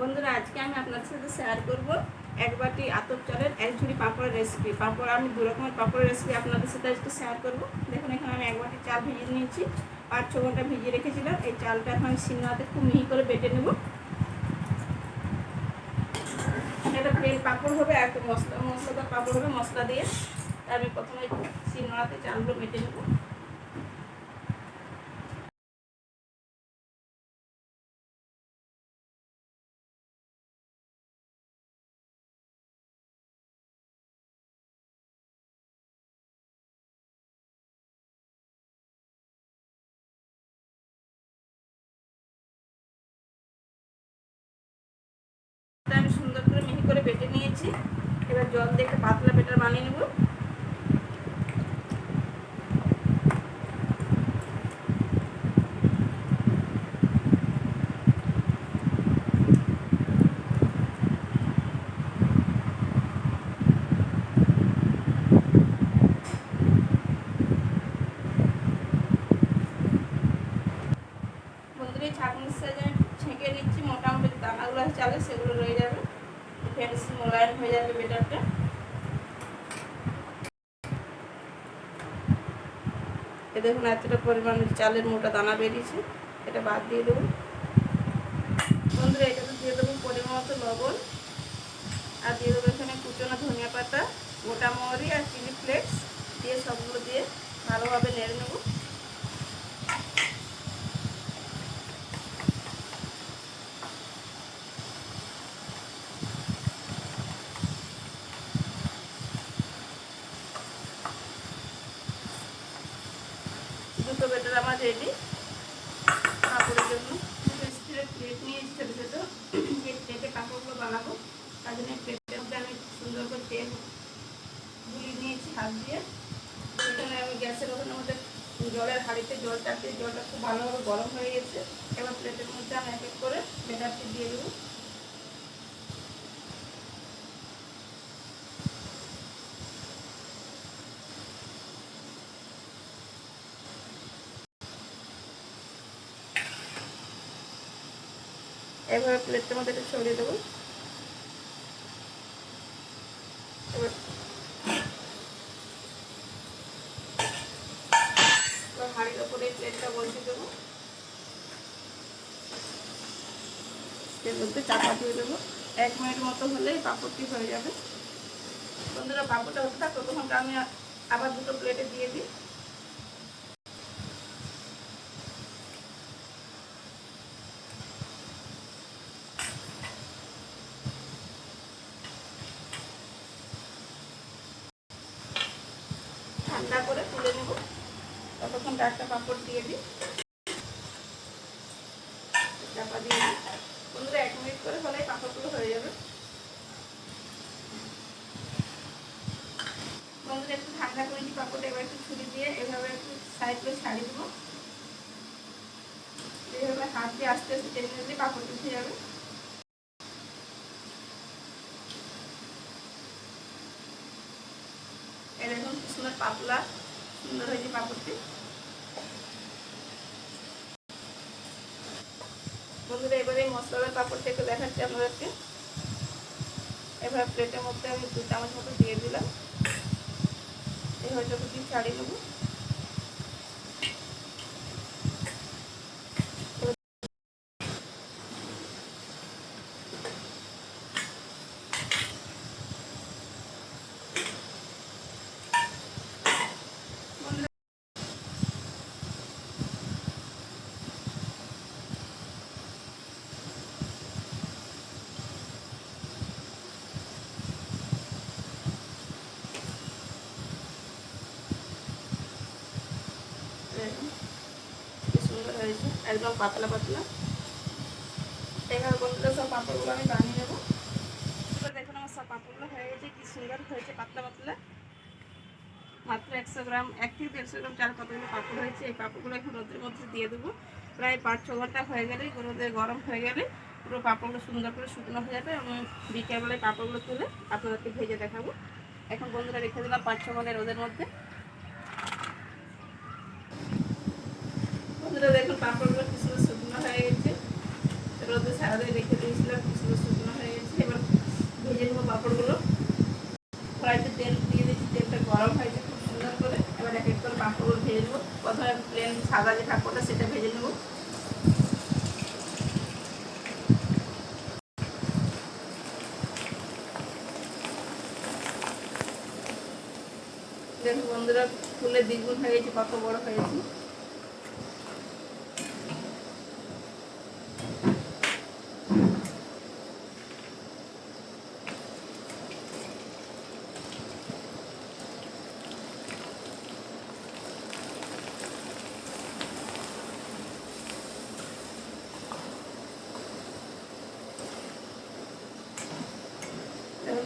বন্ধুরা, আজকে আমি আপনাদের সাথে শেয়ার করব এক বাটি আতপ চালের এক ঝুড়ি পাঁপড়ের রেসিপি পাঁপড়, আমি দু রকমের পাঁপড়ের রেসিপি আপনাদের সাথে আজকে শেয়ার করব। দেখুন, এখানে আমি এক বাটি চাল ভিজিয়ে নিয়েছি। পাঁচ, ছ ঘণ্টা ভিজিয়ে রেখেছিলাম। এই চালটা এখন আমি সিন্নাতে খুব মিহি করে বেটে নেব। এটা প্লেন পাঁপড় হবে, আর মশলা মশলাদার পাঁপড় হবে মশলা দিয়ে। আমি প্রথমে সিন্নাতে চালগুলো বেটে নেব। নিয়েছি এবার জল দিয়ে একটা পাতলা পেটার বানিয়ে নেব। হয়ে যাবে বেটারটা। এ দেখুন এতটা পরিমাণ চালের মোটা দানা বেরিয়েছে, এটা বাদ দিয়ে দেবো। বন্ধুরা, এটাতে দিয়ে দেবো পরিমাণ মতো লবণ, আর দিয়ে দেবো এখানে কুচনো ধনিয়া পাতা, গোটা মরি আর চিলি ফ্লেক্স দিয়ে সবগুলো দিয়ে ভালোভাবে নেড়ে নেব দুটো বেটার আমার রেডি। কাপড়ের জন্য। প্লেট নিয়েছি ছোটো ছোটো যে প্লেটে কাপড়গুলো বানাবো। তার জন্য প্লেটের মধ্যে আমি সুন্দর করে তেল গুলি নিয়েছি হাত দিয়ে। সেখানে আমি গ্যাসের ওখানের মধ্যে জলের হাঁড়িতে জল চাপিয়ে জলটা খুব ভালোভাবে গরম হয়ে গেছে। এবার প্লেটের মধ্যে আমি এক এক করে বেটারটি দিয়ে দেবো। এভাবে প্লেটটার মধ্যে একটু ছড়িয়ে দেবো। হাঁড়ির ওপরে প্লেটটা বসিয়ে দেবো। এর মধ্যে চাপা দিয়ে দেবো। এক মিনিট মতো হলেই পাঁপড়টি হয়ে যাবে। বন্ধুরা, পাঁপড়টা হতে আমি আবার দুটো প্লেটে দিয়ে দিই। ঠান্ডা করে তুলে নেব। ততক্ষণ একটা পাঁপড় দিয়ে দিই। চাপা দিয়ে দিই। বন্ধুরা, এক মিনিট করে হলেই পাঁপড়গুলো হয়ে যাবে। বন্ধুরা, একটু ঠান্ডা করে দিই পাঁপড়টা, এবার একটু ছুরি দিয়ে এভাবে একটু সাইড করে ছাড়িয়ে দেবো। এইভাবে হাত দিয়ে আস্তে আস্তে টেনে দিলে পাঁপড়টা উঠে যাবে এরকম সুন্দর পাতলা, সুন্দর হয়েছে পাপড়টি। বন্ধুরা, এবারে পাপড়টা একটু দেখাচ্ছি আপনাদেরকে। এবার প্লেটের মধ্যে আমি দু চামচ মতো দিয়ে দিলাম। এই হয়তো ছাড়িয়ে নেব কি সুন্দর হয়েছে একদম পাতলা পাতলা। এবার বন্ধুরা সব পাঁপড়গুলো আমি বানিয়ে নেব। দেখুন আমার সব পাঁপড়গুলো হয়ে গেছে, কি সুন্দর হয়েছে পাতলা পাতলা। মাত্র একশো গ্রাম, এক থেকে দেড়শো গ্রাম চাল কতগুলো পাঁপড় হয়েছে। এই পাঁপড়গুলো এখন রোদের মধ্যে দিয়ে দেবো। প্রায় পাঁচ ছ ঘণ্টা হয়ে গেলে রোদে গরম হয়ে গেলে পুরো পাঁপড়গুলো সুন্দর করে শুকনো হয়ে যাবে আমি বিকেলবেলায় পাঁপড়গুলো তুলে আপনাদেরকে ভেজে দেখাবো। এখন বন্ধুরা রেখে দিলাম পাঁচ ছ ঘণ্টা রোদের মধ্যে। বন্ধুরা দেখুন পাঁপড়গুলো কি সুন্দর শুকনো হয়ে গেছে। রোদে সারাদিন রেখে দিয়েছিলাম, কি সুন্দর শুকনো হয়ে গেছে। এবার ভেজে নেব পাঁপড়গুলো। কড়াইতে তেল দিয়ে দিয়েছি, তেলটা গরম হয়েছে খুব সুন্দর করে। এবার এক এক করে পাঁপড়গুলো ভেজে নেব। প্রথমে প্লেন সাদা যে পাঁপড়টা সেটা ভেজে নেব। দেখুন বন্ধুরা, ফুলে দ্বিগুণ হয়ে গেছে, কত বড় হয়েছে।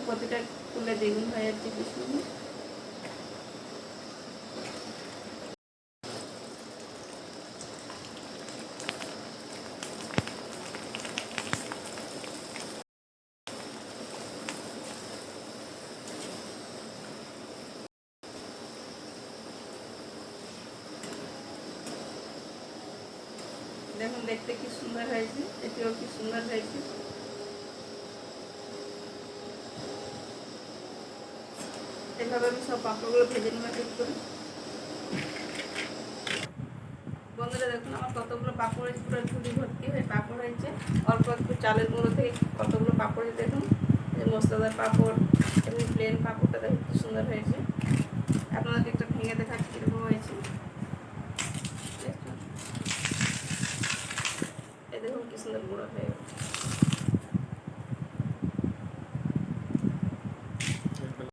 প্রতিটা ফুলে দ্বিগুণ হয়ে যাচ্ছে কি দেখুন, দেখতে কি সুন্দর হয়েছে, এটিও কি সুন্দর হয়েছে। এভাবে আমি সব পাঁপড়গুলো ভেজে নেব ঠিক করে। বন্ধুরা দেখুন, আমার কতগুলো পাঁপড় হয়েছে, পুরো ঝুড়ি ভর্তি হয়ে পাঁপড় হয়েছে। অল্প একটু চালের গুঁড়ো থেকে কতগুলো পাঁপড় দেখুন। এই মশলাদার পাঁপড় এমনি প্লেন পাঁপড়টা দেখুন সুন্দর হয়েছে। আপনাদেরকে একটু